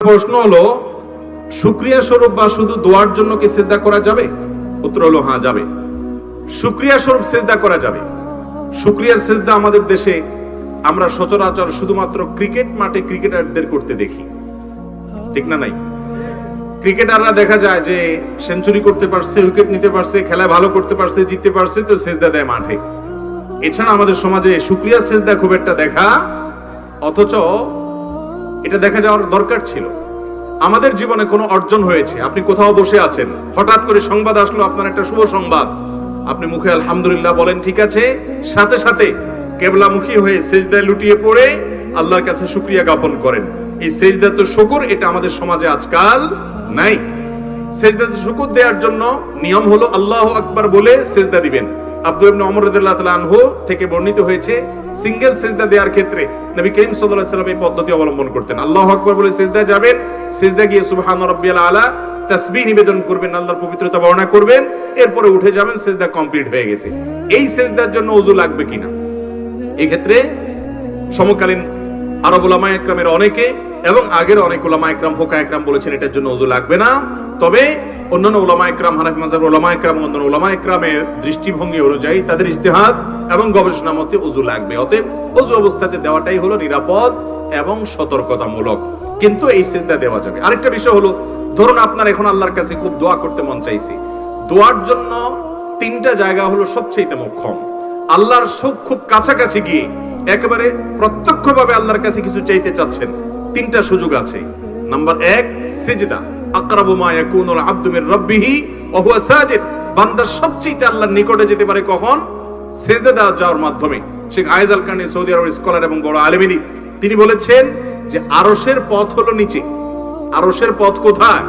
প্রশ্ন হলো, শুক্রিয়া স্বরূপ বা শুধু দোয়ার জন্য কি সেজদা করা যাবে? উত্তর হলো হ্যাঁ যাবে। শুক্রিয়া স্বরূপ সেজদা করা যাবে। শুক্রিয়ার সেজদা আমাদের দেশে আমরা সচরাচর শুধুমাত্র ক্রিকেট মাঠে ক্রিকেটারদের করতে দেখি। ঠিক না নাই? ক্রিকেটাররা দেখা যায় যে সেঞ্চুরি করতে পারছে, উইকেট নিতে পারছে, খেলায় ভালো করতে পারছে, জিততে পারছে, তো সেজদা দেয় মাঠে। এছাড়া আমাদের সমাজে শুক্রিয়া সেজদা খুব একটা দেখা, অথচ এটা দেখা যাওয়ার দরকার ছিল। আমাদের জীবনে কোনো অর্জন হয়েছে। আপনি কোথাও বসে আছেন। হঠাৎ করে সংবাদ আসলো আপনার একটা শুভ সংবাদ। আপনি মুখে আলহামদুলিল্লাহ বলেন, ঠিক আছে। সাথে সাথে কেবলামুখী হয়ে সেজদায় লুটিয়ে পড়ে আল্লাহর কাছে শুক্রিয়া জ্ঞাপন করেন। এই সেজদা তো শুকুর, এটা আমাদের সমাজে আজকাল নাই। সেজদাতে শুকুর দেওয়ার জন্য নিয়ম হলো আল্লাহ আকবার বলে সেজদা দিবেন। থেকে বর্ণিত হয়েছে, সিঙ্গেল সেজদা দেওয়ার ক্ষেত্রে এই পদ্ধতি অবলম্বন করতেন। বলে সেজদা যাবেন সেজদা গিয়ে সুবহান আলা নিবেদন করবেন পবিত্রতা বর্ণনা করবেন, এরপরে উঠে যাবেন, সেজদা কমপ্লিট হয়ে গেছে। এই সেজদার জন্য ওযু লাগবে কিনা? এই ক্ষেত্রে সমকালীন আরব ওলামা একরামের অনেকে এবং আগের অনেক ওলামা একরাম ফোকা একরাম বলেছেন এটার জন্য ওযু লাগবে না। তবে অন্যান্য ওলামা একরাম, হানাফি মাযহাবের ওলামা একরাম, অন্যান্য ওলামা দৃষ্টিভঙ্গি অনুযায়ী তাদের ইজতিহাদ এবং গবেষণা মতে ওযু লাগবে। অতএব ওযু অবস্থাতে দেওয়াটাই হলো নিরাপদ এবং সতর্কতামূলক। কিন্তু এই সিজদা দেওয়া যাবে। আরেকটা বিষয় হলো, ধরুন আপনার এখন আল্লাহর কাছে খুব দোয়া করতে মন চাইছে। দোয়ার জন্য তিনটা জায়গা হলো সবচেয়ে মোক্ষম। আল্লাহর সব খুব কাছাকাছি গিয়ে একেবারে প্রত্যক্ষভাবে আল্লাহর কাছে কিছু চাইতে চাচ্ছেন। তিনটা সুযোগ আছে। নাম্বার এক, সিজদা। তিনি বলেছেন যে আরশের পথ হলো নিচে। আরশের পথ কোথায়?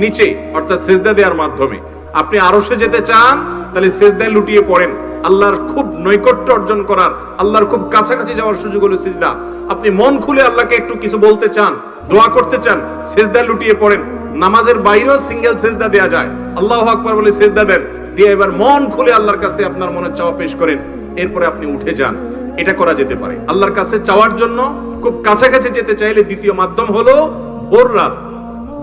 নিচে, অর্থাৎ সেজদা দেওয়ার মাধ্যমে। আপনি আরশে যেতে চান, তাহলে সেজদায় লুটিয়ে পড়েন। আল্লাহর খুব নৈকট্য অর্জন করার, আল্লাহর খুব কাছাকাছি যাওয়ার সুযোগ হলো সিজদা। আপনি মন খুলে আল্লাহকে একটু কিছু বলতে চান, দোয়া করতে চান, সেজদায় লুটিয়ে পড়েন। নামাজের বাইরেও সিঙ্গেল সেজদা দেয়া যায়। আল্লাহ আকবার বলে সেজদা দেন। দিয়ে এবার মন খুলে আল্লাহর কাছে আপনার মনের চাওয়া পেশ করেন। এরপরে আপনি উঠে যান। এটা করা যেতে পারে। আল্লাহর কাছে চাওয়ার জন্য খুব কাছাকাছি যেতে চাইলে দ্বিতীয় মাধ্যম হলো ভোর রাত।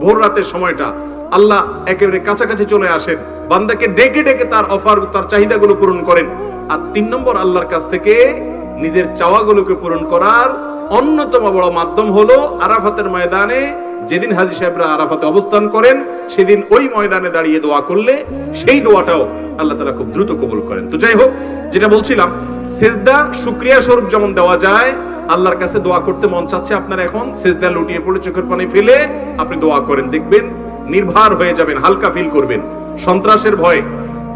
ভোর রাতের সময়টা আল্লাহ একেবারে কাছাকাছি চলে আসেন। বান্দাকে ডেকে ডেকে তার অফার তার চাহিদাগুলো পূরণ করেন। আর তিন নম্বর আল্লাহর কাছ থেকে নিজের চাওয়াগুলোকে পূরণ করার অন্যতম বড় মাধ্যম হলো আরাফাতের ময়দানে যেদিন হাজি সাহেবরা আরাফাতে অবস্থান করেন, সেদিন ওই ময়দানে দাঁড়িয়ে দোয়া করলে সেই দোয়াটাও আল্লাহ তালা খুব দ্রুত কবুল করেন। তো যাই হোক, যেটা বলছিলাম, সেজদা, শুক্রিয়া স্বরূপ যেমন দেওয়া যায়, আল্লাহর কাছে দোয়া করতে মন চাচ্ছে আপনার এখন, সেজদা লুটিয়ে পড়ে চোখের পানি ফেলে আপনি দোয়া করেন, দেখবেন নির্ভার হয়ে যাবেন, হালকা ফিল করবেন। সন্ত্রাসের ভয়ে,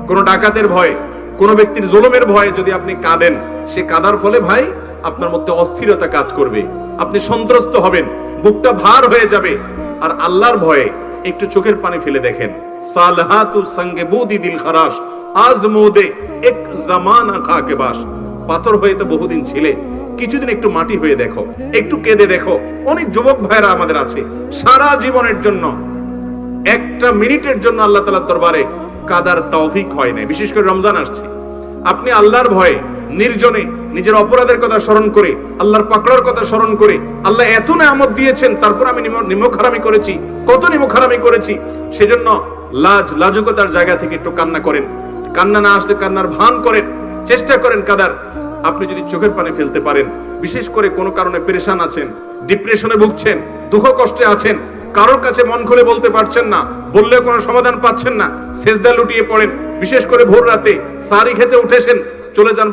কোনো ডাকাতের ভয়ে, কোনো ব্যক্তির জোলমের ভয়ে যদি আপনি কাঁদেন, সে কাদার ফলে ভাই আপনার মধ্যে অস্থিরতা কাজ করবে। আপনি সন্ত্রস্ত হবেন। বুকটা ভার হয়ে যাবে। আর আল্লাহর ভয়ে একটু চোখের পানি ফেলে দেখেন। সালহাতু সঙ্গে বুদি দিল খারাস আজ মোদে এক জামানা খাকে বাস। পাথর হয়ে তো বহুদিন ছিলে, কিছুদিন একটু মাটি হয়ে দেখো, একটু কেঁদে দেখো। অনেক যুবক ভাইরা আমাদের আছে, সারা জীবনের জন্য। একটা মিনিটের জন্য আল্লাহ তালার দরবারে কাদার তৌফিক হয় নাই, বিশেষ করে রমজান আসছে। আপনি আল্লাহর ভয়ে নির্জনে নিজের অপরাধের কথা স্মরণ করে, আল্লাহর পাকড়ার কথা স্মরণ করে, আল্লাহ এত নামত দিয়েছেন, তারপর আমি নিমক হারামি করেছি, কত নিমক হারামি করেছি। সেজন্য লাজ, লাজুকতার জায়গা থেকে একটু কান্না করেন। কান্না না আসলে কান্নার ভান করেন। চেষ্টা করেন কাদার। আপনি যদি চোখের পানি ফেলতে পারেন, বিশেষ করে কোনো কারণে পেরেশান আছেন, ডিপ্রেশনে ভুগছেন, দুঃখ কষ্টে আছেন, কারোর কাছে মন খুলে বলতে পারছেন না, বললেও কোনো সমাধান পাচ্ছেন না, সেজদা লুটিয়ে পড়েন, বিশেষ করে ভোর রাতে, সারি খেতে উঠেছেন, চলে যান